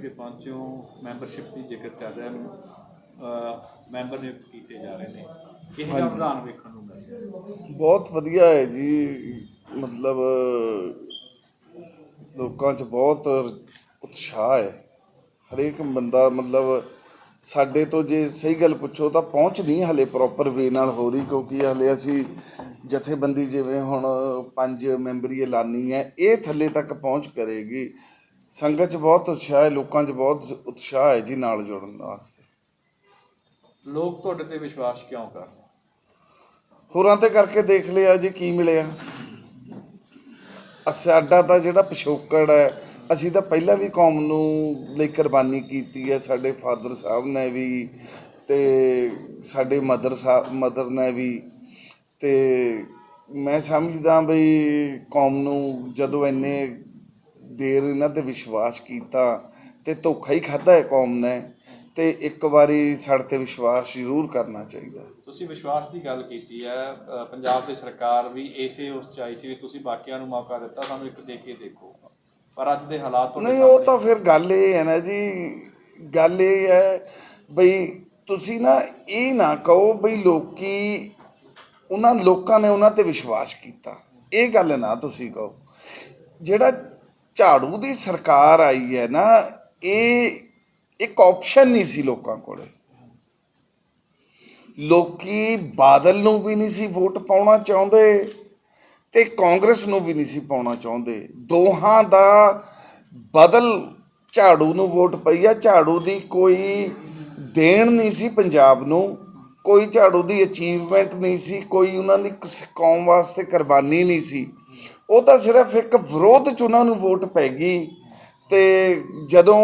ਕਿ ਪਹੁੰਚੋ ਮੈਂਬਰਸ਼ਿਪ ਦੀ ਜ਼ਿਕਰ ਚੱਲ ਰਿਹਾ ਮੈਂਬਰ ਨਿਯੁਕਤ ਕੀਤੇ ਜਾ ਰਹੇ ਨੇ। ਕਿਹੋ ਜਿਹਾ ਪ੍ਰਧਾਨ ਵੇਖਣ ਨੂੰ ਮਿਲ ਰਿਹਾ? ਬਹੁਤ ਵਧੀਆ ਹੈ ਜੀ। ਮਤਲਬ ਲੋਕਾਂ 'ਚ ਬਹੁਤ ਉਤਸ਼ਾਹ ਹੈ। ਹਰੇਕ ਬੰਦਾ ਮਤਲਬ ਸਾਡੇ ਤੋਂ ਜੇ ਸਹੀ ਗੱਲ ਪੁੱਛੋ ਤਾਂ ਪਹੁੰਚ ਨਹੀਂ ਹਲੇ ਪ੍ਰੋਪਰ ਵੇ ਨਾਲ ਹੋ ਰਹੀ ਕਿਉਂਕਿ ਹਲੇ ਅਸੀਂ ਜਥੇਬੰਦੀ ਜਿਵੇਂ ਹੁਣ ਪੰਜ ਮੈਂਬਰੀ ਐਲਾਨੀ ਹੈ ਇਹ ਥੱਲੇ ਤੱਕ ਪਹੁੰਚ ਕਰੇਗੀ। ਸੰਗਤ 'ਚ ਬਹੁਤ ਉਤਸ਼ਾਹ ਹੈ ਲੋਕਾਂ 'ਚ ਬਹੁਤ ਉਤਸ਼ਾਹ ਹੈ ਜੀ ਨਾਲ ਜੁੜਨ ਵਾਸਤੇ। ਲੋਕ ਤੁਹਾਡੇ ਤੇ ਵਿਸ਼ਵਾਸ ਕਿਉਂ ਕਰ ਰਹੇ? ਹੋਰਾਂ ਤੇ ਕਰਕੇ ਦੇਖ ਲਿਆ ਜੀ ਕੀ ਮਿਲਿਆ? ਸਾਡਾ ਤਾਂ ਜਿਹੜਾ ਪਿਛੋਕੜ ਹੈ ਅਸੀਂ ਤਾਂ ਪਹਿਲਾਂ ਵੀ ਕੌਮ ਨੂੰ ਲਈ ਕੁਰਬਾਨੀ ਕੀਤੀ ਹੈ ਸਾਡੇ ਫਾਦਰ ਸਾਹਿਬ ਨੇ ਵੀ ਤੇ ਸਾਡੇ ਮਦਰ ਸਾਹਿਬ ਮਦਰ ਨੇ ਵੀ ਤੇ ਮੈਂ ਸਮਝਦਾ ਬਈ ਕੌਮ ਨੂੰ ਜਦੋਂ ਇੰਨੇ ਦੇਰ ਇਹਨਾਂ ਤੇ ਵਿਸ਼ਵਾਸ ਕੀਤਾ ਤੇ ਧੋਖਾ ਹੀ ਖਾਦਾ ਹੈ ਕੌਮ ਨੇ ਤੇ ਇੱਕ ਵਾਰੀ ਸਾਡੇ ਤੇ ਵਿਸ਼ਵਾਸ ਜ਼ਰੂਰ ਕਰਨਾ ਚਾਹੀਦਾ। ਤੁਸੀਂ ਵਿਸ਼ਵਾਸ ਦੀ ਗੱਲ ਕੀਤੀ ਹੈ ਪੰਜਾਬ ਦੀ ਸਰਕਾਰ ਵੀ ਇਸੇ ਉਸ ਚਾਈ ਸੀ ਵੀ ਤੁਸੀਂ ਬਾਕੀਆਂ ਨੂੰ ਮੌਕਾ ਦਿੱਤਾ ਸਾਨੂੰ ਇੱਕ ਦੇ ਕੇ ਦੇਖੋ। ਪਰ ਅੱਜ ਦੇ ਹਾਲਾਤ ਨਹੀਂ ਉਹ ਤਾਂ ਫਿਰ ਗੱਲ ਇਹ ਹੈ ਨਾ ਜੀ ਗੱਲ ਇਹ ਹੈ ਬਈ ਤੁਸੀਂ ਨਾ ਇਹ ਨਾ ਕਹੋ ਬਈ ਲੋਕੀ ਉਹਨਾਂ ਲੋਕਾਂ ਨੇ ਉਹਨਾਂ ਤੇ ਵਿਸ਼ਵਾਸ ਕੀਤਾ। ਇਹ ਗੱਲ ਨਾ ਤੁਸੀਂ ਕਹੋ। ਜਿਹੜਾ ਝਾੜੂ ਦੀ ਸਰਕਾਰ ਆਈ ਹੈ ਨਾ, ਇਹ ਇੱਕ ਆਪਸ਼ਨ ਨਹੀਂ ਸੀ ਲੋਕਾਂ ਕੋਲੇ। ਲੋਕੀ ਬਾਦਲ ਨੂੰ ਵੀ ਨਹੀਂ ਸੀ ਵੋਟ ਪਾਉਣਾ ਚਾਹੁੰਦੇ ਤੇ ਕਾਂਗਰਸ ਨੂੰ ਵੀ ਨਹੀਂ ਸੀ ਪਾਉਣਾ ਚਾਹੁੰਦੇ। ਦੋਹਾਂ ਦਾ ਬਦਲ ਝਾੜੂ ਨੂੰ ਵੋਟ ਪਈ ਆ। ਝਾੜੂ ਦੀ ਕੋਈ ਦੇਣ ਨਹੀਂ ਸੀ ਪੰਜਾਬ ਨੂੰ, ਕੋਈ ਝਾੜੂ ਦੀ ਅਚੀਵਮੈਂਟ ਨਹੀਂ ਸੀ, ਕੋਈ ਉਹਨਾਂ ਦੀ ਕੌਮ ਵਾਸਤੇ ਕੁਰਬਾਨੀ ਨਹੀਂ ਸੀ। ਉਹ ਤਾਂ ਸਿਰਫ ਇੱਕ ਵਿਰੋਧ ਚ ਉਹਨਾਂ ਨੂੰ ਵੋਟ ਪੈ ਗਈ ਤੇ ਜਦੋਂ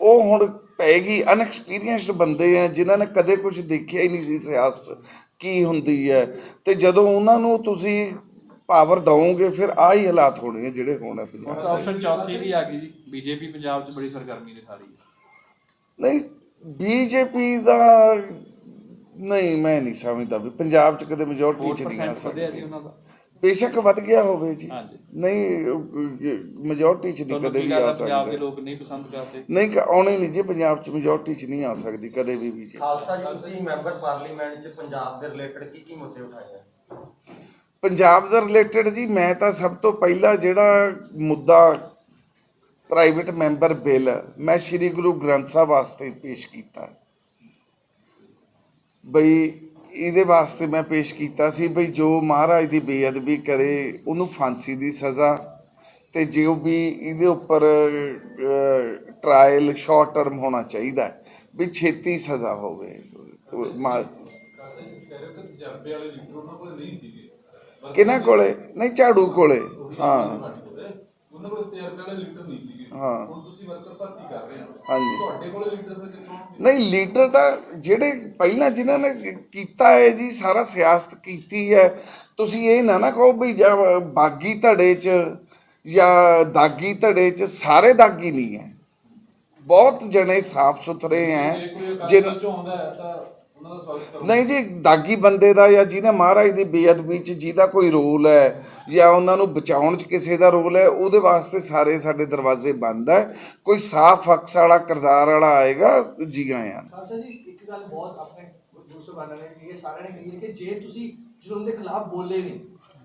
ਉਹ ਹੁਣ ਪੈ ਗਈ ਅਨਐਕਸਪੀਰੀਅੰਸਡ ਬੰਦੇ ਆ ਜਿਨ੍ਹਾਂ ਨੇ ਕਦੇ ਕੁਝ ਦੇਖਿਆ ਹੀ ਨਹੀਂ ਸੀ ਸਿਆਸਤ ਕੀ ਹੁੰਦੀ ਹੈ। ਤੇ ਜਦੋਂ ਉਹਨਾਂ ਨੂੰ ਤੁਸੀਂ ਪਾਵਰ ਦਵੋਗੇ ਫਿਰ ਆ ਹੀ ਹਾਲਾਤ ਹੋਣੇ ਆ ਜਿਹੜੇ ਹੋਣੇ ਹੁਣ ਪੰਜਾਬ ਤਾਂ ਆਪਸ਼ਨ ਚੌਥੀ ਵੀ ਆ ਗਈ ਜੀ। ਬੀਜੇਪੀ ਪੰਜਾਬ 'ਚ ਬੜੀ ਸਰਗਰਮੀ ਦਿਖਾ ਰਹੀ ਹੈ। ਨਹੀਂ ਬੀਜੇਪੀ ਦਾ ਨਹੀਂ ਮੈਂ ਨਹੀਂ ਸਮਝਦਾ ਵੀ ਪੰਜਾਬ ਚ ਕਦੇ ਮੈਜੋਰਟੀ ਚ ਨਹੀਂ ਆ 4% ਵਧਿਆ ਜੀ ਸਕਦੀ ਉਹਨਾਂ ਦਾ। ਬੇਸ਼ੱਕ ਵੱਧ ਗਿਆ ਹੋਵੇ ਜੀ। ਹਾਂਜੀ। ਨਹੀਂ ਮੈਜੋਰਟੀ ਚ ਨਹੀਂ ਤੁਹਾਨੂੰ ਕਦੇ ਕੀ ਵੀ ਆ ਪੰਜਾਬ ਦੇ ਸਕਦਾ। ਲੋਕ ਨਹੀਂ ਪਸੰਦ ਕਰਦੇ? ਨਹੀਂ ਕ- ਆਉਣੀ ਨਹੀਂ ਜੀ ਪੰਜਾਬ ਚ ਮੈਜੋਰਟੀ ਚ ਨਹੀਂ ਆ ਸਕਦੀ ਕਦੇ ਵੀ ਵੀ ਜੀ। ਖਾਲਸਾ ਜੀ ਤੁਸੀਂ ਮੈਂਬਰ ਪਾਰਲੀਮੈਂਟ 'ਚ ਪੰਜਾਬ ਦੇ ਰਿਲੇਟਡ ਕੀ ਕੀ ਮੁੱਦੇ ਉਠਾਏ ਆ? ਪੰਜਾਬ ਦੇ ਰਿਲੇਟਡ ਜੀ ਮੈਂ ਤਾਂ ਸਭ ਤੋਂ ਪਹਿਲਾਂ ਜਿਹੜਾ ਮੁੱਦਾ ਪ੍ਰਾਈਵੇਟ ਮੈਂਬਰ ਬਿੱਲ ਮੈਂ ਸ੍ਰੀ ਗੁਰੂ ਗ੍ਰੰਥ ਸਾਹਿਬ ਵਾਸਤੇ ਪੇਸ਼ ਕੀਤਾ। ਬਈ ਇਹਦੇ ਵਾਸਤੇ ਮੈਂ ਪੇਸ਼ ਕੀਤਾ ਸੀ ਬਈ ਜੋ ਮਹਾਰਾਜ ਦੀ ਬੇਅਦਬੀ ਕਰੇ ਉਹਨੂੰ ਫਾਂਸੀ ਦੀ ਸਜ਼ਾ ਤੇ ਜੋ ਵੀ ਇਹਦੇ ਉੱਪਰ ਟ੍ਰਾਇਲ ਸ਼ਾਰਟ ਟਰਮ ਹੋਣਾ ਚਾਹੀਦਾ ਵੀ ਛੇਤੀ ਸਜ਼ਾ ਹੋਵੇ। ਕਿਹਨਾਂ ਕੋਲੇ? ਨਹੀਂ ਝਾੜੂ ਕੋਲੇ। ਹਾਂ। ਉਹਨਾਂ ਕੋਲ ਤਿਆਰ ਵਾਲੇ ਲੀਡਰ ਨਹੀਂ ਸੀਗੇ। ਹਾਂ। ਤੁਸੀਂ ਵਰਕਰ ਭਰਤੀ ਕਰ ਰਹੇ ਹੋ। ਹਾਂਜੀ। ਤੁਹਾਡੇ ਕੋਲੇ ਲੀਡਰ ਕਿੱਥੋਂ ਆਉਣਗੇ? ਨਹੀਂ ਲੀਡਰ ਤਾਂ ਜਿਹੜੇ ਪਹਿਲਾਂ ਜਿਨ੍ਹਾਂ ਨੇ ਕੀਤਾ ਹੈ ਜੀ ਸਾਰਾ ਸਿਆਸਤ ਕੀਤੀ ਹੈ। ਤੁਸੀਂ ਇਹ ਨਾ ਨਾ ਕਹੋ ਵੀ ਜਾਂ ਬਾਗੀ ਧੜੇ 'ਚ ਜਾਂ ਦਾਗੀ ਧੜੇ 'ਚ ਸਾਰੇ ਦਾਗੀ ਨਹੀਂ ਹੈ। ਬਹੁਤ ਜਣੇ ਸਾਫ਼ ਸੁਥਰੇ ਜੇ ਹੈ ਕੋਈ ਅਕਾਲੀ ਜਿਨ ਦਲ ਚੋਂ ਆਉਂਦਾ ਹੈ ਤਾਂ ਨਹੀਂ ਜੀ ਦਾਗੀ ਬੰਦੇ ਦਾ ਜਾਂ ਜਿਹਨੇ ਮਹਾਰਾਜ ਦੀ ਬੇਅਦਬੀ 'ਚ ਜਿਹਦਾ ਕੋਈ ਰੋਲ ਹੈ ਜਾਂ ਉਹਨਾਂ ਨੂੰ ਬਚਾਉਣ 'ਚ ਕਿਸੇ ਦਾ ਰੋਲ ਹੈ ਉਹਦੇ ਵਾਸਤੇ ਸਾਰੇ ਸਾਡੇ ਦਰਵਾਜ਼ੇ ਬੰਦ ਹੈ। ਕੋਈ ਸਾਫ਼ ਅਕਸ ਵਾਲਾ ਕਿਰਦਾਰ ਵਾਲਾ ਆਏਗਾ ਜੀ ਆਇਆਂ ਅੱਛਾ ਜੀ ਇੱਕ ਗੱਲ ਬਹੁਤ ਆਪਣੇ ਦੂਸਰੇ ਬਾਨਾਂ ਨੇ ਕਹੀ ਹੈ ਸਾਰਿਆਂ ਨੇ ਕਹੀ ਹੈ ਕਿ ਜੇ ਤੁਸੀਂ ਜ਼ੁਲਮ ਦੇ ਖਿਲਾਫ ਬੋਲੇ ਨਹੀਂ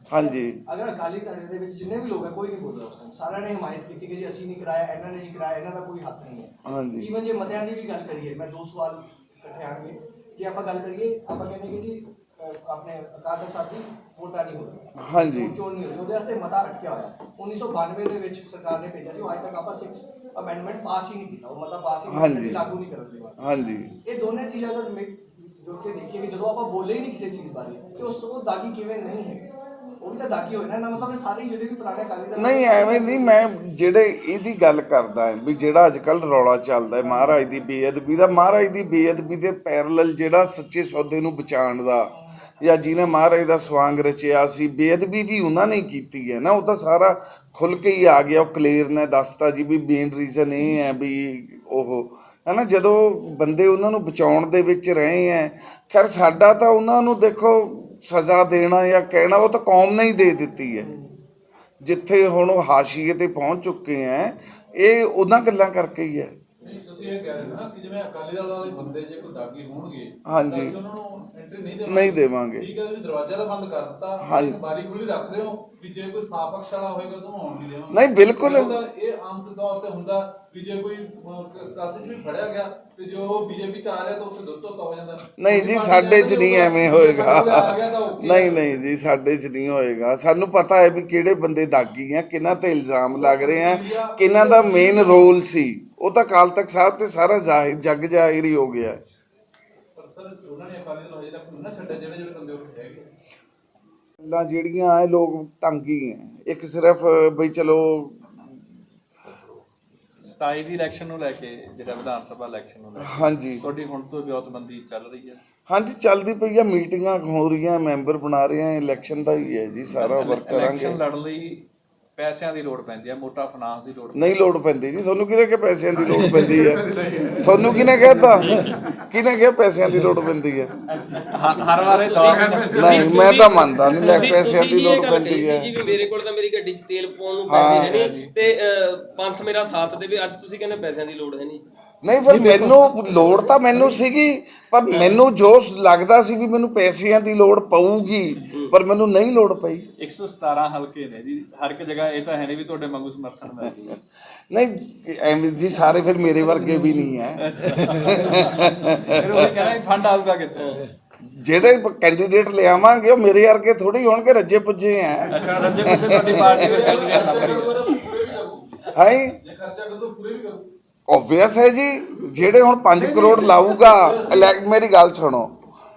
ਹਾਂਜੀ। ਅਗਰ ਅਕਾਲੀ ਧੜੇ ਦੇ ਵਿੱਚ ਜਿੰਨੇ ਵੀ ਲੋਕ ਹੈ ਕੋਈ ਨਹੀਂ ਬੋਲਦਾ ਉਸ ਟਾਈਮ ਸਾਰਿਆਂ ਨੇ ਹਮਾਇਤ ਕੀਤੀ ਕਿ ਜੀ ਅਸੀਂ ਨਹੀਂ ਕਰਾਇਆ ਇਹਨਾਂ ਨੇ ਨਹੀਂ ਕਰਾਇਆ ਇਹਨਾਂ ਦਾ ਕੋਈ ਹੱਥ ਨਹੀਂ ਹੈ। ਹਾਂਜੀ। ਈਵਨ ਜੇ ਮਤਿਆਂ ਦੀ ਵੀ ਗੱਲ ਕਰੀਏ ਮੈਂ ਦੋ ਸਵਾਲ ਇਕੱਠੇ ਆਣਗੇ ਜੇ ਆਪਾਂ ਗੱਲ ਕਰੀਏ ਆਪਾਂ ਕਹਿੰਦੇ ਕਿ ਜੀ ਅਹ, ਆਪਣੇ ਅਕਾਲ ਤਖਤ ਸਾਹਿਬ ਦੀ ਵੋਟਾਂ ਨਹੀਂ ਹੋ ਰਹੀ ਹਾਂਜੀ ਚੋਣ ਨਹੀਂ ਹੋਈ ਉਹਦੇ ਵਾਸਤੇ ਮਤਾ ਅਟਕਿਆ ਹੋਇਆ 1992 ਦੇ ਵਿੱਚ ਸਰਕਾਰ ਨੇ ਭੇਜਿਆ ਸੀ ਉਹ ਅੱਜ ਤੱਕ ਆਪਾਂ 6 ਅਮੈਂਡਮੈਂਟ ਪਾਸ ਹੀ ਨਹੀਂ ਕੀਤਾ ਉਹ ਮਤਾ ਪਾਸ ਹੀ ਨਹੀਂ ਹਾਂਜੀ। ਕੀਤਾ ਸੀ, ਲਾਗੂ ਨਹੀਂ ਕਰਨ ਦੇ ਬਾਅਦ ਹਾਂਜੀ ਇਹ ਦੋਨੇ ਚੀਜ਼ਾਂ ਅਗਰ ਮਿ- ਜੋੜ ਕੇ ਦੇਖੀਏ ਕਿ ਜਦੋਂ ਆਪਾਂ ਬੋਲੇ ਹੀ ਨਹੀਂ ਕਿਸੇ ਚੀਜ਼ ਬਾਰੇ ਕਿ ਉਸ ਉਹ ਦਾਗੀ ਕਿਵੇਂ ਨਹੀਂ ਹੈ ਉਹ ਵੀ ਤਾਂ ਦਾਗੀ ਹੋਏ ਨਾ ਨਾ ਮਤਲਬ ਇਹ ਸਾਰੇ ਜਿਹੜੇ ਵੀ ਪੁਰਾਣੇ ਅਕਾਲੀ ਦਲ ਨਹੀਂ ਐਵੇਂ ਨਹੀਂ ਮੈਂ ਜਿਹੜੇ ਇਹਦੀ ਗੱਲ ਕਰਦਾ ਹਾਂ ਵੀ ਜਿਹੜਾ ਅੱਜ ਕੱਲ ਰੌਲਾ ਚੱਲਦਾ ਹੈ ਮਹਾਰਾਜ ਦੀ ਬੇਅਦਬੀ ਦਾ ਮਹਾਰਾਜ ਦੀ ਬੇਅਦਬੀ ਦੇ ਪੈਰਲਲ ਜਿਹੜਾ ਸੱਚੇ ਸੌਦੇ ਨੂੰ ਬਚਾਉਣ ਦਾ ਜਾਂ ਜਿਹਨੇ ਮਹਾਰਾਜ ਦਾ ਸਵਾਂਗ ਰਚਿਆ ਸੀ ਬੇਅਦਬੀ ਵੀ ਉਹਨਾਂ ਨੇ ਕੀਤੀ ਹੈ ਨਾ ਉਹ ਤਾਂ ਸਾਰਾ ਖੁੱਲ ਕੇ ਹੀ ਆ ਗਿਆ ਉਹ ਕਲੀਅਰ ਨੇ ਦੱਸਤਾ ਜੀ ਵੀ ਮੇਨ ਰੀਜ਼ਨ ਇਹ ਹੈ ਵੀ ਉਹ ਹਨਾ ਜਦੋਂ ਬੰਦੇ ਉਹਨਾਂ ਨੂੰ ਬਚਾਉਣ ਦੇ ਵਿੱਚ ਰਹੇ ਹੈ ਖੈਰ ਸਾਡਾ ਤਾਂ ਉਹਨਾਂ ਨੂੰ ਦੇਖੋ ਸਜ਼ਾ ਦੇਣਾ ਜਾਂ ਕਹਿਣਾ ਉਹ ਤਾਂ ਕੌਮ ਨੇ ਹੀ ਦੇ ਦਿੱਤੀ ਹੈ ਜਿੱਥੇ ਹੁਣ ਉਹ ਹਾਸ਼ੀਏ ਤੇ ਪਹੁੰਚ ਚੁੱਕੇ ਹੈ ਇਹ ਉਹਨਾਂ ਗੱਲਾਂ ਕਰਕੇ ਹੀ ਹੈ ਤੁਸੀਂ ਇਹ ਕਹਿ ਰਹੇ ਨਾ ਕਿ ਜਿਵੇਂ ਅਕਾਲੀ ਦਲ ਵਾਲੇ ਬੰਦੇ ਜੇ ਕੋਈ ਦਾਗੀ ਹੋਣਗੇ ਹਾਂਜੀ। ਉਹਨਾਂ ਨੂੰ ਨਹੀਂ ਦੇਵਾਂਗੇ ਨਹੀਂ ਦੇਵਾਂਗੇ। ਠੀਕ ਹੈ ਤੁਸੀਂ ਦਰਵਾਜ਼ਾ ਤਾਂ ਬੰਦ ਕਰ ਦਿੱਤਾ ਹਾਂਜੀ। ਬਾਰੀ ਖੁੱਲੀ ਰੱਖ ਰਹੇ ਹੋ ਕਿ ਜੇ ਕੋਈ ਸਾਪਕਸ਼ ਵਾਲਾ ਹੋਏਗਾ ਤਾਂ ਉਹਨੂੰ ਆਉਣ ਨਹੀਂ ਦੇਵਾਂਗੇ ਨਹੀਂ, ਬਿਲਕੁਲ। ਇਹ ਆਮ ਤੌਰ ਤੇ ਹੁੰਦਾ ਵੀ ਜੇ ਕੋਈ ਕਾਸੇ ਵੀ ਫੜਿਆ ਗਿਆ ਤੇ ਜੋ ਬੀਜੇਪੀ ਚ ਆ ਰਿਹਾ ਤਾਂ ਉੱਥੇ ਦੁੱਤੋ ਹੋ ਜਾਂਦਾ ਨਹੀਂ ਜੀ ਸਾਡੇ 'ਚ ਨਹੀਂ ਐਵੇਂ ਹੋਏਗਾ ਨਹੀਂ ਨਹੀਂ ਜੀ ਸਾਡੇ 'ਚ ਨਹੀਂ ਹੋਏਗਾ ਸਾਨੂੰ ਪਤਾ ਹੈ ਵੀ ਕਿਹੜੇ ਬੰਦੇ ਦਾਗੀ ਆ ਕਿਹਨਾਂ ਤੇ ਇਲਜ਼ਾਮ ਲੱਗ ਰਹੇ ਆ ਕਿਹਨਾਂ ਦਾ ਮੇਨ ਰੋਲ ਸੀ ਉਹ ਤਾਂ ਕਾਲ ਤੱਕ ਸਾਹਿਬ ਤੇ ਸਾਰਾ ਜ਼ਾਹਿਰ ਜੱਗ ਜ਼ਾਹਿਰ ਹੀ ਹੋ ਗਿਆ ਹੈ। ਸਰ ਉਹਨਾਂ ਨੇ ਅਕਾਲੀ ਦਲ ਹਜੇ ਤੱਕ ਨਹੀਂ ਨਾ ਛੱਡੇ ਜਿਹੜੇ ਜਿਹੜੇ ਬੰਦੇ ਉੱਥੇ ਹੈਗੇ ਗੱਲਾਂ ਜਿਹੜੀਆਂ ਇਹ ਲੋਕ ਤੰਗ ਹੀ ਹੈ। ਇੱਕ ਸਿਰਫ ਬਈ ਚਲੋ 27 ਦੀ ਇਲੈਕਸ਼ਨ ਨੂੰ ਲੈ ਕੇ ਜਿਹੜਾ ਵਿਧਾਨ ਸਭਾ ਇਲੈਕਸ਼ਨ ਨੂੰ ਲੈ ਕੇ ਹਾਂਜੀ। ਤੁਹਾਡੀ ਹੁਣ ਤੋਂ ਵਿਉਂਤਬੰਦੀ ਚੱਲ ਰਹੀ ਹੈ। ਹਾਂਜੀ ਚੱਲਦੀ ਪਈ ਆ ਮੀਟਿੰਗਾਂ ਹੋ ਰਹੀਆਂ ਮੈਂਬਰ ਬਣਾ ਰਹੇ ਆ ਇਲੈਕਸ਼ਨ ਦਾ ਹੀ ਹੈ ਜੀ ਸਾਰਾ ਵਰਕ ਕਰਾਂਗੇ। ਇਲੈਕਸ਼ਨ ਲੜਨ ਲਈ ਪੈਸਿਆਂ ਦੀ ਲੋੜ ਪੈਂਦੀ ਹੈ ਮੋਟਾ ਫਾਈਨਾਂਸ ਦੀ ਲੋੜ ਨਹੀਂ ਲੋੜ ਪੈਂਦੀ ਜੀ ਤੁਹਾਨੂੰ ਕਿਹਨੇ ਕਿ ਪੈਸਿਆਂ ਦੀ ਲੋੜ ਪੈਂਦੀ ਹੈ? ਤੁਹਾਨੂੰ ਕਿਹਨੇ ਕਹਿਤਾ? ਕਿਹਨੇ ਕਿਹਾ ਪੈਸਿਆਂ ਦੀ ਲੋੜ ਪੈਂਦੀ ਹੈ? ਹਰ ਵਾਰੇ ਦੌਰ ਨਹੀਂ ਮੈਂ ਤਾਂ ਮੰਨਦਾ ਨਹੀਂ ਲੈ ਪੈਸਿਆਂ ਦੀ ਜੀ ਲੋੜ ਪੈਂਦੀ ਹੈ। ਜੀ ਵੀ ਮੇਰੇ ਕੋਲ ਤਾਂ ਮੇਰੀ ਗੱਡੀ 'ਚ ਤੇਲ ਪਾਉਣ ਨੂੰ। ਪੈਸੇ ਹੈ। ਨਹੀਂ ਤੇ ਪੰਥ ਮੇਰਾ ਸਾਥ ਦੇਵੇ ਅੱਜ ਤੁਸੀਂ ਕਹਿੰਦੇ ਪੈਸਿਆਂ ਦੀ ਲੋੜ ਹੈ ਨਹੀਂ। ਨਹੀਂ ਫਿਰ ਮੈਨੂੰ ਲੋੜ ਤਾਂ ਮੈਨੂੰ ਸੀਗੀ ਪਰ ਮੈਨੂੰ ਜੋ ਲੱਗਦਾ ਸੀ ਵੀ ਮੈਨੂੰ ਪੈਸਿਆਂ ਦੀ ਲੋੜ ਪਊਗੀ ਪਰ ਮੈਨੂੰ ਨਹੀਂ ਲੋੜ ਪਈ। 117 ਹਲਕੇ ਨੇ ਜੀ ਹਰ ਇੱਕ ਜਗ੍ਹਾ ਇਹ ਤਾਂ ਹੈ ਨਹੀਂ ਵੀ ਤੁਹਾਡੇ ਵਾਂਗੂ ਸਮਰਥਨ ਮਿਲ ਜੂਗਾ ਨਹੀਂ ਐਵੇਂ ਜੀ ਸਾਰੇ ਫਿਰ ਮੇਰੇ ਵਰਗੇ ਵੀ ਨਹੀਂ ਹੈ ਫਿਰ ਉਹ ਕਹਿੰਦਾ ਫੰਡ ਆਊਗਾ ਕਿੱਥੋਂ? ਜਿਹੜੇ ਕੈਂਡੀਡੇਟ ਲਿਆਵਾਂਗੇ ਉਹ ਮੇਰੇ ਵਰਗੇ ਥੋੜੀ ਹੋਣਗੇ ਰੱਜੇ ਪੁੱਜੇ ਆ ਅੱਛਾ ਰੱਜੇ ਕੁੱਤੇ ਤੁਹਾਡੀ ਪਾਰਟੀ ਵਿੱਚ ਹੈ ਜੇ ਖਰਚਾ ਕਰੂ ਪੂਰੇ ਵੀ ਕਰੂ ਆਬਵੀਅਸ ਹੈ ਜੀ ਜਿਹੜੇ ਹੁਣ 5 ਕਰੋੜ ਲਾਊਗਾ ਮੇਰੀ ਗੱਲ ਸੁਣੋ।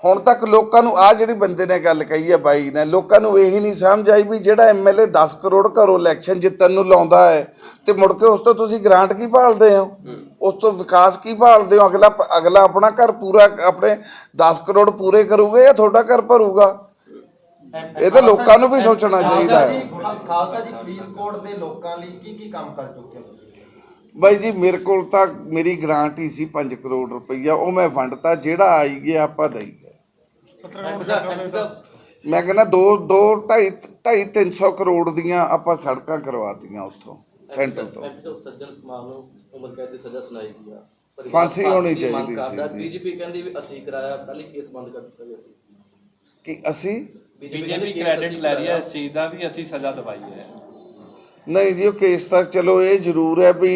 ਹੁਣ ਤੱਕ ਲੋਕਾਂ ਨੂੰ ਆ ਜਿਹੜੀ ਬੰਦੇ ਨੇ ਗੱਲ ਕਹੀ ਹੈ ਬਾਈ ਨੇ ਲੋਕਾਂ ਨੂੰ ਇਹੀ ਨਹੀਂ ਸਮਝ ਆਈ ਵੀ ਜਿਹੜਾ ਐਮਐਲਏ 10 ਕਰੋੜ ਘਰੋਂ ਇਲੈਕਸ਼ਨ ਜਿੱਤਣ ਨੂੰ ਲਾਉਂਦਾ ਹੈ ਤੇ ਮੁੜ ਕੇ ਉਸ ਤੋਂ ਤੁਸੀਂ ਗ੍ਰਾਂਟ ਕੀ ਭਾਲਦੇ ਹੋ? ਉਸ ਤੋਂ ਵਿਕਾਸ ਕੀ ਭਾਲਦੇ ਹੋ? ਅਗਲਾ ਅਗਲਾ ਆਪਣਾ ਘਰ ਪੂਰਾ ਆਪਣੇ 10 ਕਰੋੜ ਪੂਰੇ ਕਰੂਗੇ ਜਾਂ ਤੁਹਾਡਾ ਘਰ ਭਰੂਗਾ? ਇਹ ਤਾਂ ਲੋਕਾਂ ਨੂੰ ਵੀ ਸੋਚਣਾ ਚਾਹੀਦਾ ਹੈ। ਖਾਲਸਾ ਜੀ ਫਰੀਦਕੋਟ ਦੇ ਲੋਕਾਂ ਲਈ ਕੀ ਕੀ ਕੰਮ ਕਰ ਚੁੱਕੇ ਹੋ ਬਾਈ ਜੀ ਮੇਰੇ ਕੋਲ ਤਾਂ ਮੇਰੀ ਗ੍ਰਾਂਟ ਹੀ ਸੀ 5 ਕਰੋੜ ਰੁਪਈਆ ਉਹ ਮੈਂ ਵੰਡਤਾ ਜਿਹੜਾ ਆਈ ਗਿਆ ਆਪਾਂ ਦਈ ਸਾਹਿਬ ਮੈਂ ਕਹਿੰਦਾ 2 2 2.5 2.5 300 ਕਰੋੜ ਦੀਆਂ ਆਪਾਂ ਸੜਕਾਂ ਕਰਵਾਤੀਆਂ ਉੱਥੋਂ ਸੈਂਟਰ ਤੋਂ ਸੱਜਣ ਕੁਮਾਰ ਨੂੰ ਉਮਰ ਕੈਦ ਦੀ ਸਜ਼ਾ ਸੁਣਾਈ ਗਈ ਆ ਫਾਂਸੀ ਹੋਣੀ ਚਾਹੀਦੀ। ਸੀ। ਬੀਜੇਪੀ ਕਹਿੰਦੀ ਵੀ ਅਸੀਂ ਕਰਾਇਆ ਪਹਿਲੀ ਕੇਸ ਬੰਦ ਕਰ ਦਿੱਤਾ ਗਿਆ ਸੀ ਕਿ ਅਸੀਂ ਬੀਜੇਪੀ ਕ੍ਰੈਡਿਟ ਲੈ ਰਹੀ ਹੈ। ਇਸ ਚੀਜ਼ ਦਾ ਵੀ ਅਸੀਂ ਸਜ਼ਾ ਦਵਾਈ ਹੈ ਨਹੀਂ ਜੀ ਉਹ ਕੇਸ ਤਾਂ ਚਲੋ ਇਹ ਜ਼ਰੂਰ ਹੈ ਵੀ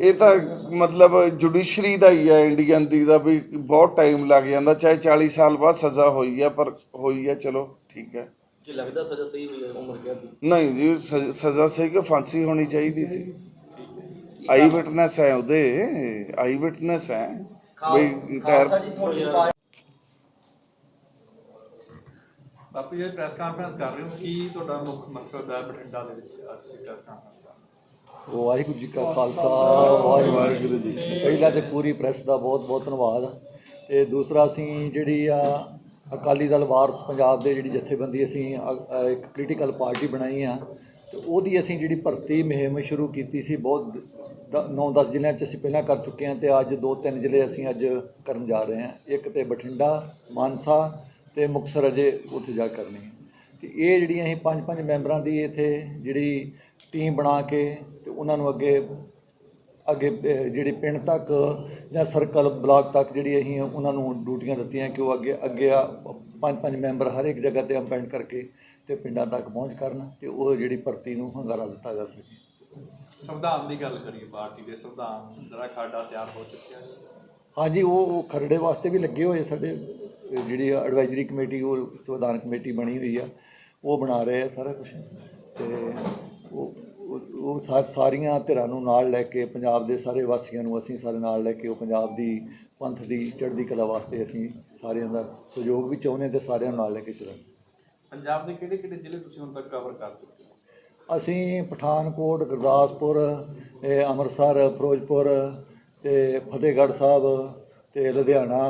ਇਹ ਤਾਂ ਮਤਲਬ ਜੁਡੀਸ਼ਰੀ ਦਾ ਹੀ ਹੈ ਇੰਡੀਅਨ ਦੀ ਦਾ ਵੀ ਬਹੁਤ ਟਾਈਮ ਲੱਗ ਜਾਂਦਾ ਚਾਹੇ 40 ਸਾਲ ਬਾਅਦ ਸਜ਼ਾ ਹੋਈ ਹੈ ਪਰ ਹੋਈ ਹੈ ਚਲੋ ਠੀਕ ਹੈ ਕੀ ਲੱਗਦਾ ਸਜ਼ਾ ਸਹੀ ਹੋਈ ਹੈ ਉਮਰ ਕੈਦ ਦੀ? ਨਹੀਂ ਜੀ ਸਜ਼- ਸਜ਼ਾ ਸਹੀ ਕਿ ਫਾਂਸੀ ਹੋਣੀ ਚਾਹੀਦੀ ਸੀ। ਆਈ ਵਿਟਨੈਸ ਹੈ ਉਹਦੇ ਆਈ ਵਿਟਨੈਸ ਹੈ। ਬਈ ਟਾਇਰ ਬਾਪੂ ਜੀ ਪ੍ਰੈਸ ਕਾਨਫਰੰਸ ਕਰ ਰਹੇ ਹੋ ਕੀ ਤੁਹਾਡਾ ਮੁੱਖ ਮਕਸਦ ਹੈ ਬਠਿੰਡਾ ਦੇ ਵਿੱਚ ਅੱਜ ਦੀ ਪ੍ਰੈਸ ਕਾਨਫਰੰਸ ਵਾਹਿਗੁਰੂ ਜੀ ਕਾ ਖਾਲਸਾ, ਵਾਹਿਗੁਰੂ ਜੀ ਪਹਿਲਾਂ ਤੇ ਪੂਰੀ ਪ੍ਰੈਸ ਦਾ ਬਹੁਤ ਬਹੁਤ ਧੰਨਵਾਦ। ਤੇ ਦੂਸਰਾ ਅਸੀਂ ਜਿਹੜੀ ਆ, ਅਕਾਲੀ ਦਲ ਵਾਰਸ ਪੰਜਾਬ ਦੇ ਜਿਹੜੀ ਜਥੇਬੰਦੀ ਅਸੀਂ ਇੱਕ ਪੋਲੀਟੀਕਲ ਪਾਰਟੀ ਬਣਾਈ ਆ। ਤੇ ਉਹਦੀ ਅਸੀਂ ਜਿਹੜੀ ਭਰਤੀ ਮੁਹਿੰਮ ਸ਼ੁਰੂ ਕੀਤੀ ਸੀ, ਬਹੁਤ 9-10 ਜ਼ਿਲ੍ਹਿਆਂ 'ਚ ਅਸੀਂ ਪਹਿਲਾਂ ਕਰ ਚੁੱਕੇ ਹਾਂ ਤੇ ਅੱਜ ਦੋ ਤਿੰਨ ਜ਼ਿਲ੍ਹੇ ਅਸੀਂ ਅੱਜ ਕਰਨ ਜਾ ਰਹੇ ਹਾਂ। ਇੱਕ ਤੇ ਬਠਿੰਡਾ, ਮਾਨਸਾ ਤੇ ਮੁਕਤਸਰ ਅਜੇ ਉੱਥੇ ਜਾ ਕਰਨੀ ਹੈ। ਤੇ ਇਹ ਜਿਹੜੀਆਂ ਅਸੀਂ ਪੰਜ ਪੰਜ ਮੈਂਬਰਾਂ ਦੀ ਇੱਥੇ ਜਿਹੜੀ ਟੀਮ ਬਣਾ ਕੇ ਉਹਨਾਂ ਨੂੰ ਅੱਗੇ ਅੱਗੇ ਜਿਹੜੀ ਪਿੰਡ ਤੱਕ ਜਾਂ ਸਰਕਲ ਬਲਾਕ ਤੱਕ ਜਿਹੜੀ ਅਸੀਂ ਉਹਨਾਂ ਨੂੰ ਡਿਊਟੀਆਂ ਦਿੱਤੀਆਂ ਕਿ ਉਹ ਅੱਗੇ ਅੱਗੇ ਆ ਪੰਜ ਪੰਜ ਮੈਂਬਰ ਹਰ ਇੱਕ ਜਗ੍ਹਾ ਤੇ ਅਪਾਇੰਟ ਕਰਕੇ ਤੇ ਪਿੰਡਾਂ ਤੱਕ ਪਹੁੰਚ ਕਰਨ ਤੇ ਉਹ ਜਿਹੜੀ ਭਰਤੀ ਨੂੰ ਹੰਗਾਰਾ ਦਿੱਤਾ ਜਾ ਸਕੇ। ਸੰਵਿਧਾਨ ਦੀ ਗੱਲ ਕਰੀਏ ਪਾਰਟੀ ਦੇ ਸੰਵਿਧਾਨ ਜਿਹੜਾ ਖਾਡਾ ਤਿਆਰ ਹੋ ਚੁੱਕਿਆ ਹੈ। ਹਾਂਜੀ ਉਹ ਉਹ ਖਰੜੇ ਵਾਸਤੇ ਵੀ ਲੱਗੇ ਹੋਏ ਸਾਡੇ ਜਿਹੜੀ ਐਡਵਾਈਜ਼ਰੀ ਕਮੇਟੀ ਉਹ ਸੰਵਿਧਾਨ ਕਮੇਟੀ ਬਣੀ ਹੋਈ ਆ। ਉਹ ਬਣਾ ਰਹੇ ਆ ਸਾਰਾ ਕੁਝ ਤੇ ਉਹ ਉਹ- ਸਾਰੀਆਂ ਧਿਰਾਂ ਨੂੰ ਨਾਲ ਲੈ ਕੇ ਪੰਜਾਬ ਦੇ ਸਾਰੇ ਵਾਸੀਆਂ ਨੂੰ ਅਸੀਂ ਸਾਰੇ ਨਾਲ ਲੈ ਕੇ ਉਹ ਪੰਜਾਬ ਦੀ ਪੰਥ ਦੀ ਚੜ੍ਹਦੀ ਕਲਾ ਵਾਸਤੇ ਅਸੀਂ ਸਾਰਿਆਂ ਦਾ ਸਹਿਯੋਗ ਵੀ ਚਾਹੁੰਦੇ ਤੇ ਸਾਰਿਆਂ ਨੂੰ ਨਾਲ ਲੈ ਕੇ ਚੱਲਾਂਗੇ। ਪੰਜਾਬ ਦੇ ਕਿਹੜੇ ਕਿਹੜੇ ਜ਼ਿਲ੍ਹੇ ਤੁਸੀਂ ਹੁਣ ਤੱਕ ਕਵਰ ਕਰ ਚੁੱਕੇ ਹੋ? ਅਸੀਂ ਪਠਾਨਕੋਟ ਗੁਰਦਾਸਪੁਰ ਅੰਮ੍ਰਿਤਸਰ ਫਿਰੋਜ਼ਪੁਰ ਤੇ ਫਤਿਹਗੜ੍ਹ ਸਾਹਿਬ ਤੇ ਲੁਧਿਆਣਾ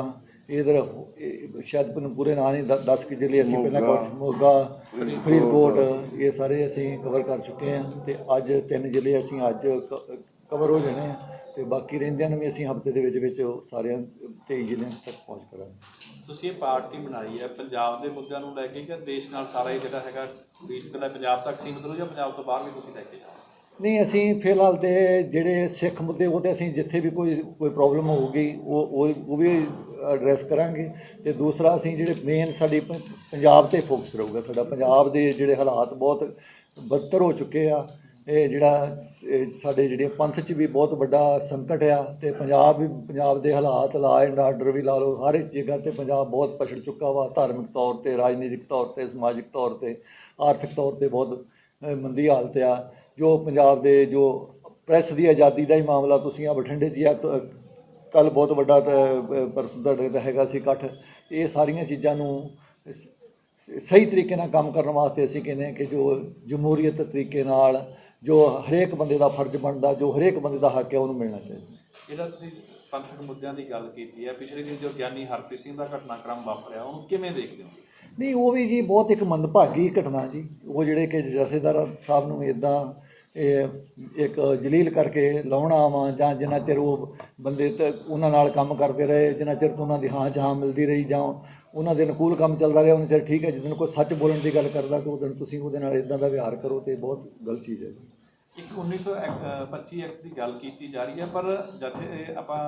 ਇਧਰ ਸ਼ਾਇਦ ਮੈਨੂੰ ਪੂਰੇ ਨਾਂ ਨਹੀਂ 10 ਕਿ ਜ਼ਿਲ੍ਹੇ ਅਸੀਂ ਪਹਿਲਾਂ ਕਵਰ ਮੋਗਾ ਫਰੀਦਕੋਟ। ਇਹ ਸਾਰੇ ਅਸੀਂ ਕਵਰ ਕਰ ਚੁੱਕੇ ਹਾਂ ਤੇ ਅੱਜ ਤਿੰਨ ਜ਼ਿਲ੍ਹੇ ਅਸੀਂ ਅੱਜ ਕਵਰ ਹੋ ਜਾਣੇ ਆ ਤੇ ਬਾਕੀ ਰਹਿੰਦਿਆਂ ਨੂੰ ਵੀ ਅਸੀਂ ਹਫ਼ਤੇ ਦੇ ਵਿੱਚ ਵਿੱਚ ਉਹ ਸਾਰਿਆਂ 23 ਜ਼ਿਲ੍ਹਿਆਂ ਤੱਕ ਪਹੁੰਚ ਕਰਾਂਗੇ। ਤੁਸੀਂ ਇਹ ਪਾਰਟੀ ਬਣਾਈ ਹੈ ਪੰਜਾਬ ਦੇ ਮੁੱਦਿਆਂ ਨੂੰ ਲੈ ਕੇ ਕਿ ਦੇਸ਼ ਨਾਲ ਸਾਰਾ ਹੀ ਜਿਹੜਾ ਹੈਗਾ ਦੇਸ਼ ਕੱਲਾ ਪੰਜਾਬ ਤੱਕ ਸੀਮਿਤ ਰਹੂ ਜਾਂ ਪੰਜਾਬ ਤੋਂ ਬਾਹਰ ਵੀ ਤੁਸੀਂ ਲੈ ਕੇ ਜਾਓ? ਨਹੀਂ ਅਸੀਂ ਫਿਲਹਾਲ ਤੇ ਜਿਹੜੇ ਸਿੱਖ ਮੁੱਦੇ ਉਹ ਤੇ ਅਸੀਂ ਜਿੱਥੇ ਵੀ ਕੋਈ ਕੋਈ ਪ੍ਰੋਬਲਮ ਹੋਊਗੀ ਉਹ ਉਹ ਉਹ ਵੀ ਐਡਰੈਸ ਕਰਾਂਗੇ। ਤੇ ਦੂਸਰਾ ਅਸੀਂ ਜਿਹੜੇ ਮੇਨ ਸਾਡੀ ਪ- ਪੰਜਾਬ ਤੇ ਫੋਕਸ ਰਹੂਗਾ। ਸਾਡਾ ਪੰਜਾਬ ਦੇ ਜਿਹੜੇ ਹਾਲਾਤ ਬਹੁਤ ਬਦਤਰ ਹੋ ਚੁੱਕੇ ਆ। ਇਹ ਜਿਹੜਾ ਸ- ਇਹ ਸਾਡੇ ਜਿਹੜੇ ਪੰਥ 'ਚ ਵੀ ਬਹੁਤ ਵੱਡਾ ਸੰਕਟ ਆ ਤੇ ਪੰਜਾਬ ਵੀ ਪੰਜਾਬ ਦੇ ਹਾਲਾਤ ਲਾ ਐਂਡ ਆਰਡਰ ਵੀ ਲਾ ਲਓ। ਹਰ ਇੱਕ ਜਗ੍ਹਾ ਤੇ ਪੰਜਾਬ ਬਹੁਤ ਪਛੜ ਚੁੱਕਾ ਵਾ। ਧਾਰਮਿਕ ਤੌਰ ਤੇ ਰਾਜਨੀਤਿਕ ਤੌਰ ਤੇ ਸਮਾਜਿਕ ਤੌਰ ਤੇ ਆਰਥਿਕ ਤੌਰ ਤੇ ਬਹੁਤ ਅ, ਮੰਦੀ ਹਾਲਤ ਆ। ਜੋ ਪੰਜਾਬ ਦੇ ਜੋ ਪ੍ਰੈਸ ਦੀ ਆਜ਼ਾਦੀ ਦਾ ਹੀ ਮਾਮਲਾ ਤੁਸੀਂ ਆ ਬਠਿੰਡੇ ਜੀ ਆ ਕੱਲ ਬਹੁਤ ਵੱਡਾ ਪਰਸੋਂ ਦਾ ਹੈਗਾ ਸੀ ਇਕੱਠ। ਇਹ ਸਾਰੀਆਂ ਚੀਜ਼ਾਂ ਨੂੰ ਸਹੀ ਤਰੀਕੇ ਨਾਲ ਕੰਮ ਕਰਨ ਵਾਸਤੇ ਅਸੀਂ ਕਹਿੰਦੇ ਹਾਂ ਕਿ ਜੋ ਜਮਹੂਰੀਅਤ ਤਰੀਕੇ ਨਾਲ ਜੋ ਹਰੇਕ ਬੰਦੇ ਦਾ ਫਰਜ਼ ਬਣਦਾ, ਜੋ ਹਰੇਕ ਬੰਦੇ ਦਾ ਹੱਕ ਹੈ, ਉਹਨੂੰ ਮਿਲਣਾ ਚਾਹੀਦਾ। ਜਿਹੜਾ ਤੁਸੀਂ ਪੰਥਕ ਮੁੱਦਿਆਂ ਦੀ ਗੱਲ ਕੀਤੀ ਹੈ, ਪਿਛਲੇ ਦਿਨ ਜੋ ਗਿਆਨੀ ਹਰਪ੍ਰੀਤ ਸਿੰਘ ਦਾ ਘਟਨਾਕ੍ਰਮ ਵਾਪਰਿਆ, ਉਹਨੂੰ ਕਿਵੇਂ ਦੇਖਦੇ ਹੋ? ਨਹੀਂ, ਉਹ ਵੀ ਜੀ ਬਹੁਤ ਇੱਕ ਮੰਦਭਾਗੀ ਘਟਨਾ ਜੀ। ਉਹ ਜਿਹੜੇ ਕਿ ਜਥੇਦਾਰ ਸਾਹਿਬ ਨੂੰ ਇਦਾਂ ਇੱਕ ਜਲੀਲ ਕਰਕੇ ਲਾਉਣਾ ਵਾ ਜਾਂ ਜਿੰਨਾ ਚਿਰ ਉਹ ਬੰਦੇ ਤੇ, ਉਹਨਾਂ ਨਾਲ ਕੰਮ ਕਰਦੇ ਰਹੇ, ਜਿੰਨਾ ਚਿਰ ਤੋਂ ਉਹਨਾਂ ਦੀ ਹਾਂ ਜਹਾਂ ਮਿਲਦੀ ਰਹੀ ਜਾਂ ਉਹਨਾਂ ਦੇ ਅਨੁਕੂਲ ਕੰਮ ਚੱਲਦਾ ਰਿਹਾ, ਉਹਨਾਂ ਚਿਰ ਠੀਕ ਹੈ ਜਦੋਂ ਕੋਈ ਸੱਚ ਬੋਲਣ ਦੀ ਗੱਲ ਕਰਦਾ ਤਾਂ ਉਦੋਂ ਤੁਸੀਂ ਉਹਦੇ ਨਾਲ ਇਦਾਂ ਦਾ ਵਿਹਾਰ ਕਰੋ ਤੇ ਬਹੁਤ ਗਲਤ ਚੀਜ਼ ਹੈ ਜੀ। ਇੱਕ 1925 ਐਕਟ ਦੀ ਗੱਲ ਕੀਤੀ ਜਾ ਰਹੀ ਹੈ, ਪਰ ਜਦ ਆਪਾਂ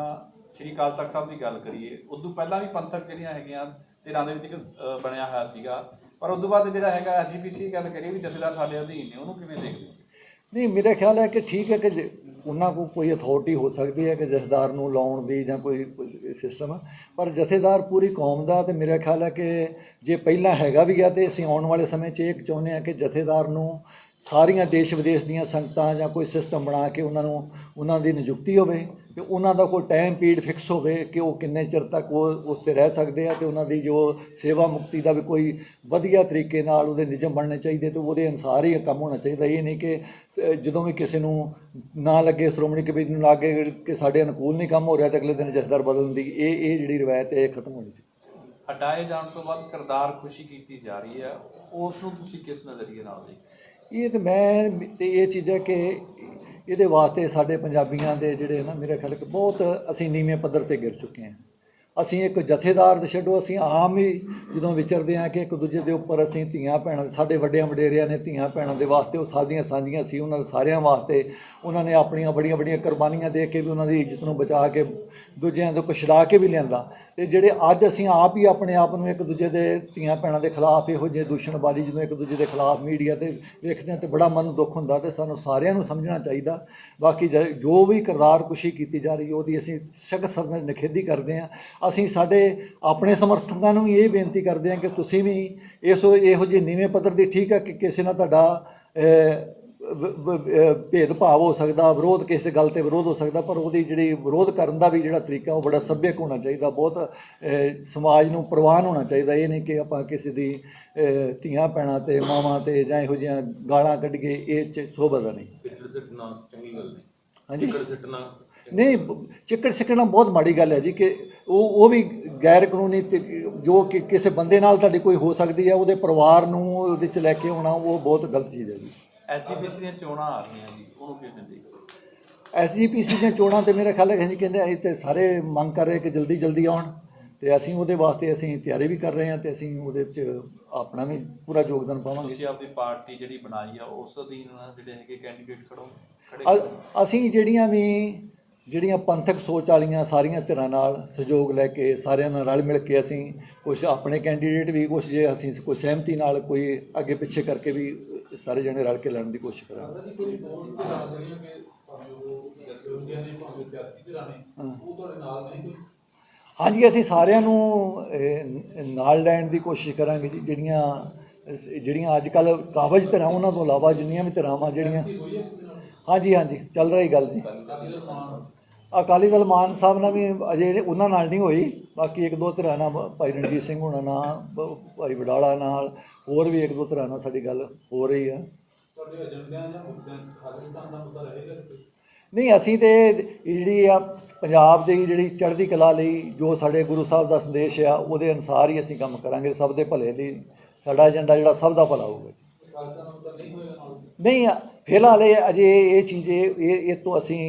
ਸ਼੍ਰੀ ਅਕਾਲ ਤਖਤ ਸਾਹਿਬ ਦੀ ਗੱਲ ਕਰੀਏ, ਉਦੋਂ ਪਹਿਲਾਂ ਵੀ ਪੰਥਕ ਜਿਹੜੀਆਂ ਹੈਗੀਆਂ ਧਿਰਾਂ ਦੇ ਵਿੱਚ ਇੱਕ ਬਣਿਆ ਹੋਇਆ ਸੀਗਾ। ਪਰ ਉਦੋਂ ਬਾਅਦ ਜਿਹੜਾ ਹੈਗਾ ਐਜੀਪੀਸੀ ਗੱਲ ਕਰੀਏ ਵੀ ਜਥੇਦਾਰ ਸਾਡੇ ਅਧੀਨ ਨੇ, ਉਹਨੂੰ ਕਿਵੇਂ ਦੇਖਦੇ ਨਹੀਂ, ਮੇਰਾ ਖਿਆਲ ਹੈ ਕਿ ਠੀਕ ਹੈ ਕਿ ਜੇ ਉਹਨਾਂ ਕੋਲ ਕੋਈ ਅਥਾਰਟੀ ਹੋ ਸਕਦੀ ਹੈ ਕਿ ਜਥੇਦਾਰ ਨੂੰ ਲਾਉਣ ਦੀ ਜਾਂ ਕੋਈ ਸਿਸਟਮ ਪਰ ਜਥੇਦਾਰ ਪੂਰੀ ਕੌਮ ਦਾ ਤੇ ਮੇਰਾ ਖਿਆਲ ਹੈ ਕਿ ਜੇ ਪਹਿਲਾਂ ਹੈਗਾ ਵੀ ਆ ਤੇ ਅਸੀਂ ਆਉਣ ਵਾਲੇ ਸਮੇਂ 'ਚ ਇਹ ਚਾਹੁੰਦੇ ਹਾਂ ਕਿ ਜਥੇਦਾਰ ਨੂੰ ਸਾਰੀਆਂ ਦੇਸ਼ ਵਿਦੇਸ਼ ਦੀਆਂ ਸੰਗਤਾਂ ਜਾਂ ਕੋਈ ਸਿਸਟਮ ਬਣਾ ਕੇ ਉਹਨਾਂ ਨੂੰ, ਉਹਨਾਂ ਦੀ ਨਿਯੁਕਤੀ ਹੋਵੇ ਤੇ ਉਹਨਾਂ ਦਾ ਕੋਈ ਟਾਈਮ ਪੀਰੀਅਡ ਫਿਕਸ ਹੋਵੇ ਕਿ ਉਹ ਕਿੰਨੇ ਚਿਰ ਤੱਕ ਉਹ ਉਸ ਤੇ ਰਹਿ ਸਕਦੇ ਆ ਤੇ ਉਹਨਾਂ ਦੀ ਜੋ ਸੇਵਾ ਮੁਕਤੀ ਦਾ ਵੀ ਕੋਈ ਵਧੀਆ ਤਰੀਕੇ ਨਾਲ ਉਹਦੇ ਨਿਯਮ ਬਣਨੇ ਚਾਹੀਦੇ ਤੇ ਉਹਦੇ ਅਨੁਸਾਰ ਹੀ ਕੰਮ ਹੋਣਾ ਚਾਹੀਦਾ। ਇਹ ਨਹੀਂ ਕਿ ਜਦੋਂ ਵੀ ਕਿਸੇ ਨੂੰ ਨਾ ਲੱਗੇ ਸ਼੍ਰੋਮਣੀ ਕਮੇਟੀ ਨੂੰ ਲੱਗੇ ਕਿ ਸਾਡੇ ਅਨੁਕੂਲ ਨਹੀਂ ਕੰਮ ਹੋ ਰਿਹਾ ਤੇ ਅਗਲੇ ਦਿਨ ਜਥੇਦਾਰ ਬਦਲਣ ਦੀ, ਇਹ ਇਹ ਜਿਹੜੀ ਰਵਾਇਤ ਹੈ, ਇਹ ਖਤਮ ਹੋਣੀ ਚਾਹੀਦੀ ਹਟਾਏ ਜਾਣ ਤੋਂ ਬਾਅਦ ਕਿਰਦਾਰ ਖੁਸ਼ੀ ਕੀਤੀ ਜਾ ਰਹੀ ਹੈ। ਉਸ ਨੂੰ ਤੁਸੀਂ ਕਿਸ ਨਜ਼ਰੀਏ ਨਾਲ ਦੇਖਦੇ ਇਹ ਤੇ ਮੈਂ ਤੇ ਇਹ ਚੀਜ਼ ਹੈ ਕਿ ਇਹਦੇ ਵਾਸਤੇ ਸਾਡੇ ਪੰਜਾਬੀਆਂ ਦੇ ਜਿਹੜੇ ਨਾ ਮੇਰੇ ਖਿਆਲ ਕਿ ਬਹੁਤ ਅਸੀਂ ਨੀਵੇਂ ਪੱਧਰ ਤੇ ਗਿਰ ਚੁੱਕੇ ਹਾਂ। ਅਸੀਂ ਇੱਕ ਜਥੇਦਾਰ ਤੇ ਛੱਡੋ, ਅਸੀਂ ਆਮ ਹੀ ਜਦੋਂ ਵਿਚਰਦੇ ਹਾਂ ਕਿ ਇੱਕ ਦੂਜੇ ਦੇ ਉੱਪਰ ਅਸੀਂ ਧੀਆਂ ਭੈਣਾਂ ਸਾਡੇ ਵੱਡਿਆਂ ਵਡੇਰਿਆਂ ਨੇ ਧੀਆਂ ਭੈਣਾਂ ਦੇ ਵਾਸਤੇ ਉਹ ਸਾਡੀਆਂ ਸਾਂਝੀਆਂ ਸੀ, ਉਹਨਾਂ ਦੇ ਸਾਰਿਆਂ ਵਾਸਤੇ ਉਹਨਾਂ ਨੇ ਆਪਣੀਆਂ ਬੜੀਆਂ ਬੜੀਆਂ ਕੁਰਬਾਨੀਆਂ ਦੇ ਕੇ ਵੀ ਉਹਨਾਂ ਦੀ ਇੱਜ਼ਤ ਨੂੰ ਬਚਾ ਕੇ ਦੂਜਿਆਂ ਤੋਂ ਕੁਛੜਾ ਕੇ ਵੀ ਲਿਆਂਦਾ। ਤੇ ਜਿਹੜੇ ਅੱਜ ਅਸੀਂ ਆਪ ਹੀ ਆਪਣੇ ਆਪ ਨੂੰ ਇੱਕ ਦੂਜੇ ਦੇ ਧੀਆਂ ਭੈਣਾਂ ਦੇ ਖਿਲਾਫ ਇਹੋ ਜਿਹੇ ਦੂਸ਼ਣਬਾਜ਼ੀ ਜਦੋਂ ਇੱਕ ਦੂਜੇ ਦੇ ਖਿਲਾਫ ਮੀਡੀਆ ਤੇ ਵੇਖਦੇ ਹਾਂ ਤੇ ਬੜਾ ਮਨ ਨੂੰ ਦੁੱਖ ਹੁੰਦਾ ਤੇ ਸਾਨੂੰ ਸਾਰਿਆਂ ਨੂੰ ਸਮਝਣਾ ਚਾਹੀਦਾ। ਬਾਕੀ ਜ- ਜੋ ਵੀ ਕਰਦਾਰ ਕੁਸ਼ੀ ਕੀਤੀ ਜਾ ਰਹੀ ਉਹਦੀ ਅਸੀਂ ਸਖਤ ਸ਼ਬਦਾਂ ਨਿਖੇਧੀ ਕਰਦੇ ਹਾਂ। ਅਸੀਂ ਸਾਡੇ ਆਪਣੇ ਸਮਰਥਕਾਂ ਨੂੰ ਵੀ ਇਹ ਬੇਨਤੀ ਕਰਦੇ ਹਾਂ ਕਿ ਤੁਸੀਂ ਵੀ ਇਸ ਇਹੋ ਜਿਹੇ ਨੀਵੇਂ ਪੱਧਰ ਦੀ ਠੀਕ ਹੈ ਕਿ ਕਿਸੇ ਨਾਲ ਤੁਹਾਡਾ ਭੇਦਭਾਵ ਹੋ ਸਕਦਾ, ਵਿਰੋਧ ਕਿਸੇ ਗੱਲ ਤੇ ਵਿਰੋਧ ਹੋ ਸਕਦਾ, ਪਰ ਉਹਦੀ ਜਿਹੜੀ ਵਿਰੋਧ ਕਰਨ ਦਾ ਵੀ ਜਿਹੜਾ ਤਰੀਕਾ ਉਹ ਬੜਾ ਸੱਭਿਅਕ ਹੋਣਾ ਚਾਹੀਦਾ, ਬਹੁਤ ਸਮਾਜ ਨੂੰ ਪ੍ਰਵਾਨ ਹੋਣਾ ਚਾਹੀਦਾ। ਇਹ ਨਹੀਂ ਕਿ ਆਪਾਂ ਕਿਸੇ ਦੀ ਧੀਆਂ ਭੈਣਾਂ ਤੇ ਮਾਵਾਂ ਤੇ ਜਾਂ ਇਹੋ ਜਿਹੀਆਂ ਗਾਲਾਂ ਕੱਢ ਕੇ ਇਹ ਚ ਸੋਭਾ ਦਾ ਨਹੀਂ। ਹਾਂਜੀ ਨਹੀਂ। ਬ- ਚਿੱਕੜ ਸਿੱਕਣਾ ਬਹੁਤ ਮਾੜੀ ਗੱਲ ਹੈ ਜੀ ਕਿ ਉਹ ਉਹ ਵੀ ਗੈਰ ਕਾਨੂੰਨੀ ਜੋ ਕਿ ਕਿਸੇ ਬੰਦੇ ਨਾਲ ਤੁਹਾਡੀ ਕੋਈ ਹੋ ਸਕਦੀ ਹੈ ਉਹਦੇ ਪਰਿਵਾਰ ਨੂੰ ਉਹਦੇ ਚ ਲੈ ਕੇ ਆਉਣਾ ਉਹ ਬਹੁਤ ਗਲਤ ਚੀਜ਼ ਹੈ ਜੀ। ਐਜੀਪੀਸੀ ਦੀਆਂ ਚੋਣਾਂ ਆ ਰਹੀਆਂ ਜੀ ਉਹਨੂੰ ਦੇਖਦੇ ਹੋ ਐਸਜੀਪੀਸੀ ਦੀਆਂ ਚੋਣਾਂ ਤੇ ਮੇਰੇ ਖਿਆਲ ਹੈ ਜੀ ਕਹਿੰਦੇ ਅਸੀਂ ਤੇ ਸਾਰੇ ਮੰਗ ਕਰ ਰਹੇ ਕਿ ਜਲਦੀ ਜਲਦੀ ਆਉਣ ਤੇ ਅਸੀਂ ਉਹਦੇ ਵਾਸਤੇ ਅਸੀਂ ਤਿਆਰੀ ਵੀ ਕਰ ਰਹੇ ਹਾਂ ਤੇ ਅਸੀਂ ਉਹਦੇ ਵਿੱਚ ਆਪਣਾ ਵੀ ਪੂਰਾ ਯੋਗਦਾਨ ਪਾਵਾਂਗੇ। ਤੁਸੀਂ ਆਪਣੀ ਪਾਰਟੀ ਜਿਹੜੀ ਬਣਾਈ ਆ ਉਸ ਅਧੀਨ ਜਿਹੜੇ ਹੈਗੇ ਕੈਂਡੀਡੇਟ ਖੜੇ। ਅ- ਅਸੀਂ ਜਿਹੜੀਆਂ ਵੀ ਜਿਹੜੀਆਂ ਪੰਥਕ ਸੋਚ ਵਾਲੀਆਂ ਸਾਰੀਆਂ ਧਿਰਾਂ ਨਾਲ ਸਹਿਯੋਗ ਲੈ ਕੇ ਸਾਰਿਆਂ ਨਾਲ ਰਲ ਮਿਲ ਕੇ ਅਸੀਂ ਕੁਝ ਆਪਣੇ ਕੈਂਡੀਡੇਟ ਵੀ ਕੁਝ ਜੇ ਅਸੀਂ ਕੋਈ ਸਹਿਮਤੀ ਨਾਲ ਕੋਈ ਅੱਗੇ ਪਿੱਛੇ ਕਰਕੇ ਵੀ ਸਾਰੇ ਜਣੇ ਰਲ ਕੇ ਲੜਨ ਦੀ ਕੋਸ਼ਿਸ਼ ਕਰਾਂਗੇ। ਜੀ ਕੋਈ ਬੋਲ ਤੇ ਲਾ ਦੇਣੀਆਂ ਕਿ ਭਾਵੇਂ ਉਹ ਜਥੇਬੰਦੀਆਂ ਨੇ ਭਾਵੇਂ ਸਿਆਸੀ ਧਿਰਾਂ ਨੇ ਉਹ ਤੁਹਾਡੇ ਨਾਲ ਨਹੀਂ ਕੋਈ? ਹਾਂਜੀ ਅਸੀਂ ਸਾਰਿਆਂ ਨੂੰ ਨਾਲ ਲੈਣ ਦੀ ਕੋਸ਼ਿਸ਼ ਕਰਾਂਗੇ ਜੀ ਜਿਹੜੀਆਂ ਜਿਹੜੀਆਂ ਅੱਜ ਕੱਲ ਕਾਬਜ ਧਿਰਾਂ ਉਹਨਾਂ ਤੋਂ ਇਲਾਵਾ ਜਿੰਨੀਆਂ ਵੀ ਧਿਰਾਂ ਵਾ ਜਿਹੜੀਆਂ ਹਾਂਜੀ ਹਾਂਜੀ ਚੱਲ ਰਹੀ ਗੱਲ ਜੀ। ਅਕਾਲੀ ਦਲ ਮਾਨ ਸਾਹਿਬ ਨਾਲ ਵੀ ਅਜੇ ਉਹਨਾਂ ਨਾਲ ਨਹੀਂ ਹੋਈ। ਬਾਕੀ ਇੱਕ ਦੋ ਧਿਰਾਂ ਨਾਲ ਭਾਈ ਰਣਜੀਤ ਸਿੰਘ ਹੋਣਾ ਨਾਲ ਭਾਈ ਵਡਾਲਾ ਨਾਲ ਹੋਰ ਵੀ ਇੱਕ ਦੋ ਧਿਰਾਂ ਨਾਲ ਸਾਡੀ ਗੱਲ ਹੋ ਰਹੀ ਆ? ਨਹੀਂ ਅਸੀਂ ਤੇ ਜਿਹੜੀ ਆ ਪੰਜਾਬ ਦੀ ਜਿਹੜੀ ਚੜ੍ਹਦੀ ਕਲਾ ਲਈ ਜੋ ਸਾਡੇ ਗੁਰੂ ਸਾਹਿਬ ਦਾ ਸੰਦੇਸ਼ ਆ ਉਹਦੇ ਅਨੁਸਾਰ ਹੀ ਅਸੀਂ ਕੰਮ ਕਰਾਂਗੇ ਸਭ ਦੇ ਭਲੇ ਲਈ ਸਾਡਾ ਏਜੰਡਾ ਜਿਹੜਾ ਸਭ ਦਾ ਭਲਾ ਹੋਊਗਾ ਜੀ। ਨਹੀਂ ਫਿਲਹਾਲ ਇਹ ਅਜੇ ਇਹ ਚੀਜ਼ ਇਹ ਇਹ ਇਹ ਤੋਂ ਅਸੀਂ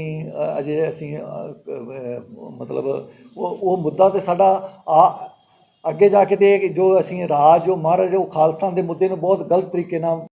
ਅਜੇ ਅਸੀਂ ਮਤਲਬ ਉਹ ਉਹ ਮੁੱਦਾ ਤੇ ਸਾਡਾ ਆ, ਅੱਗੇ ਜਾ ਕੇ ਤੇ ਜੋ ਅਸੀਂ ਰਾਜ, ਜੋ ਮਹਾਰਾਜ, ਉਹ ਖਾਲਸਾ ਦੇ ਮੁੱਦੇ ਨੂੰ ਬਹੁਤ ਗਲਤ ਤਰੀਕੇ ਨਾਲ